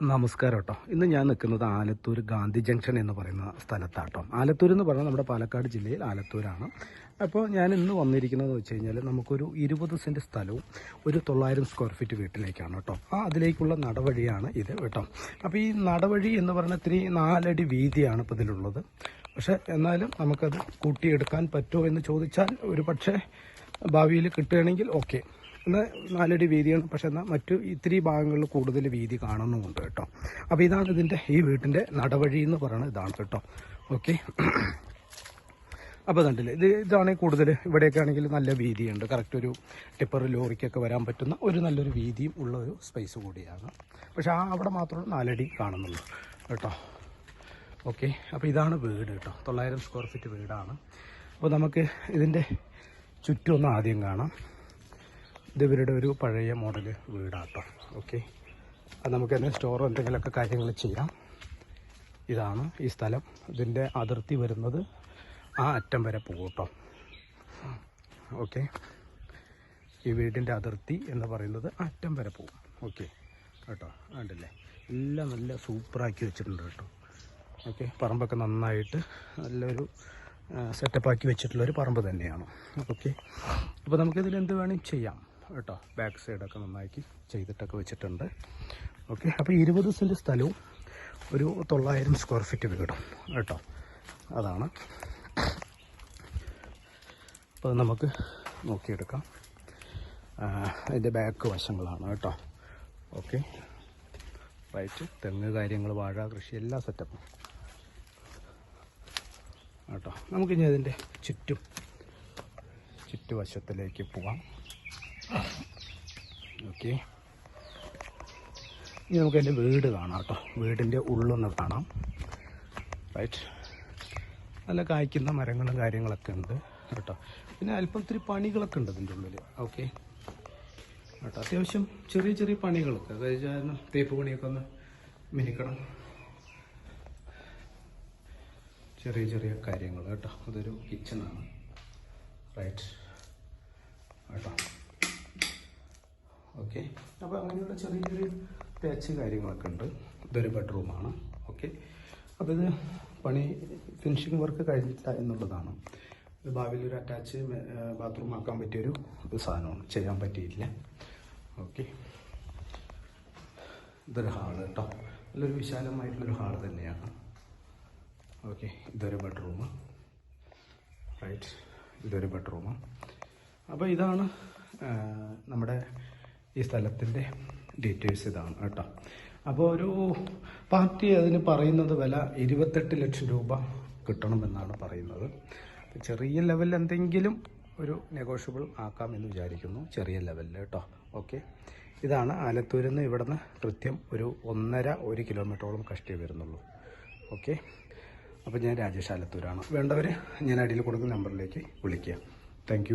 നമസ്കാരം കേട്ടോ. ഇന്ന് ഞാൻ നിൽക്കുന്നത് ആലത്തൂർ ഗാന്ധി ജംഗ്ഷൻ എന്ന് പറയുന്ന സ്ഥലത്താണ് സ്ഥലത്താട്ടോ. ആലത്തൂർ എന്ന് പറഞ്ഞാൽ നമ്മുടെ പാലക്കാട് ജില്ലയിൽ ആലത്തൂരാണ്. അപ്പോൾ ഞാൻ ഇന്ന് വന്നിരിക്കുന്നത് വെച്ച് കഴിഞ്ഞാൽ നമുക്കൊരു ഇരുപത് സെന്റ് സ്ഥലവും ഒരു തൊള്ളായിരം സ്ക്വയർ ഫീറ്റ് വീട്ടിലേക്കാണ് കേട്ടോ. ആ അതിലേക്കുള്ള നടവഴിയാണ് ഇത് കേട്ടോ. അപ്പോൾ ഈ നടവഴി എന്ന് പറഞ്ഞാൽ ഇത്തിരി നാലടി വീതിയാണ് ഇപ്പോൾ ഇതിലുള്ളത്. പക്ഷേ എന്നാലും നമുക്കത് കൂട്ടിയെടുക്കാൻ പറ്റുമോ എന്ന് ചോദിച്ചാൽ ഒരു പക്ഷേ ഭാവിയിൽ കിട്ടുകയാണെങ്കിൽ ഓക്കെ എന്നാൽ നാലടി വീതിയാണ്. പക്ഷെ എന്നാൽ മറ്റു ഇത്തിരി ഭാഗങ്ങളിൽ കൂടുതൽ വീതി കാണുന്നുമുണ്ട് കേട്ടോ. അപ്പോൾ ഇതാണ് ഇതിന്റെ ഈ വീട്ടിന്റെ നടവഴി എന്ന് പറയുന്നത് ഇതാണ് കേട്ടോ. ഓക്കെ അപ്പോൾ കണ്ടില്ലേ ഇത് ഇതാണ് കൂടുതൽ ഇവിടെയൊക്കെ ആണെങ്കിൽ നല്ല വീതിയുണ്ട്. കറക്റ്റ് ഒരു ടിപ്പർ ലോറിക്കൊക്കെ വരാൻ പറ്റുന്ന ഒരു നല്ലൊരു വീതിയും ഉള്ള ഒരു സ്പേസ് കൂടിയാണ്. പക്ഷെ ആ അവിടെ മാത്രമേ നാലടി കാണുന്നുള്ളൂ കേട്ടോ. ഓക്കെ അപ്പോൾ ഇതാണ് വീട് കേട്ടോ. തൊള്ളായിരം സ്ക്വയർ ഫീറ്റ് വീടാണ്. അപ്പോൾ നമുക്ക് ഇതിന്റെ ചുറ്റും ഒന്ന് ആദ്യം കാണാം. ഇത് ഇവരുടെ ഒരു പഴയ മോഡൽ വീടാട്ടോ. ഓക്കെ അത് നമുക്ക് തന്നെ സ്റ്റോറോ എന്തെങ്കിലുമൊക്കെ കാര്യങ്ങൾ ചെയ്യാം. ഇതാണ് ഈ സ്ഥലം. ഇതിന്റെ അതിർത്തി വരുന്നത് ആ അറ്റം വരെ പോകും ഓക്കെ ഈ വീടിന്റെ അതിർത്തി എന്ന് പറയുന്നത് അറ്റം വരെ പോകും ഓക്കെ കേട്ടോ? കണ്ടില്ലേ? എല്ലാം നല്ല സൂപ്പറാക്കി വെച്ചിട്ടുണ്ട് കേട്ടോ. ഓക്കെ പറമ്പൊക്കെ നന്നായിട്ട് നല്ലൊരു സെറ്റപ്പാക്കി വെച്ചിട്ടുള്ളൊരു പറമ്പ് തന്നെയാണ്. ഓക്കെ. അപ്പോൾ നമുക്കിതിൽ എന്ത് വേണമെങ്കിലും ചെയ്യാം കേട്ടോ. ബാക്ക് സൈഡൊക്കെ നന്നാക്കി ചെയ്തിട്ടൊക്കെ വെച്ചിട്ടുണ്ട്. ഓക്കെ. അപ്പോൾ ഇരുപത് സെന്റ് സ്ഥലവും ഒരു തൊള്ളായിരം സ്ക്വയർ ഫീറ്റ് വീടും കേട്ടോ. അതാണ്. അപ്പോൾ നമുക്ക് നോക്കിയെടുക്കാം. അതിന്റെ ബാക്ക് വശങ്ങളാണ് കേട്ടോ. ഓക്കെ. റൈറ്റ് തെങ്ങ് കാര്യങ്ങൾ വാഴ കൃഷി എല്ലാ സെറ്റപ്പും കേട്ടോ. നമുക്കിനി അതിന്റെ ചുറ്റും ചുറ്റുവശത്തിലേക്ക് പോവാം. ഓക്കെ. ഇനി നമുക്ക് അതിന്റെ വീട് കാണാം കേട്ടോ. വീടിന്റെ ഉള്ളൊന്ന് കാണാം. റൈറ്റ് നല്ല കായ്ക്കുന്ന മരങ്ങളും കാര്യങ്ങളൊക്കെ ഉണ്ട് കേട്ടോ. പിന്നെ അല്പം ഇത്തിരി പണികളൊക്കെ ഉണ്ട് ഇതിന്റെ ഉള്ളിൽ ഓക്കെ. കേട്ടോ. അത്യാവശ്യം ചെറിയ ചെറിയ പണികളൊക്കെ. അതായത് തേപ്പ് പണിയൊക്കെ ഒന്ന് മിനിക്കണം. ചെറിയ ചെറിയ കാര്യങ്ങൾ കേട്ടോ. അതൊരു കിച്ചണാണ് റൈറ്റ് കേട്ടോ. ഓക്കെ അപ്പോൾ അങ്ങനെയുള്ള ചെറിയ ചെറിയ ടച്ച് കാര്യങ്ങളൊക്കെ ഉണ്ട്. ഇതൊരു ബെഡ്റൂമാണ് ഓക്കെ അപ്പോൾ ഇത് പണി ഫിനിഷിംഗ് വർക്ക് കഴിഞ്ഞില്ല എന്നുള്ളതാണ്. ഇത് ഭാവിയിൽ ഒരു അറ്റാച്ച് ബാത്റൂം ആക്കാൻ പറ്റിയൊരു സാധനമാണ്. ചെയ്യാൻ പറ്റിയില്ല. ഓക്കെ ഇതൊരു ഹാൾ കേട്ടോ. നല്ലൊരു വിശാലമായിട്ടുള്ളൊരു ഹാൾ തന്നെയാണ്. ഓക്കെ ഇതൊരു ബെഡ്റൂം റൈറ്റ് ഇതൊരു ബെഡ്റൂം അപ്പോൾ ഇതാണ് നമ്മുടെ ഈ സ്ഥലത്തിന്റെ ഡീറ്റെയിൽസ് ഇതാണ് കേട്ടോ. അപ്പോൾ ഒരു പാർട്ടി അതിന് പറയുന്നത് വില ഇരുപത്തെട്ട് ലക്ഷം രൂപ കിട്ടണമെന്നാണ് പറയുന്നത്. ചെറിയ ലെവലിൽ എന്തെങ്കിലും ഒരു നെഗോഷ്യബിൾ ആക്കാം എന്ന് വിചാരിക്കുന്നു. ചെറിയ ലെവലിൽ കേട്ടോ. ഓക്കെ ഇതാണ് ആലത്തൂരിൽ നിന്ന് ഇവിടുന്ന് കൃത്യം ഒരു ഒന്നര ഒരു കിലോമീറ്ററോളം കഷ്ടി വരുന്നുള്ളൂ. ഓക്കെ അപ്പോൾ ഞാൻ രാജേഷ് ആലത്തൂരാണ് വേണ്ടവർ ഞാൻ അടിയിൽ കൊടുക്കുന്ന നമ്പറിലേക്ക് വിളിക്കുക. താങ്ക്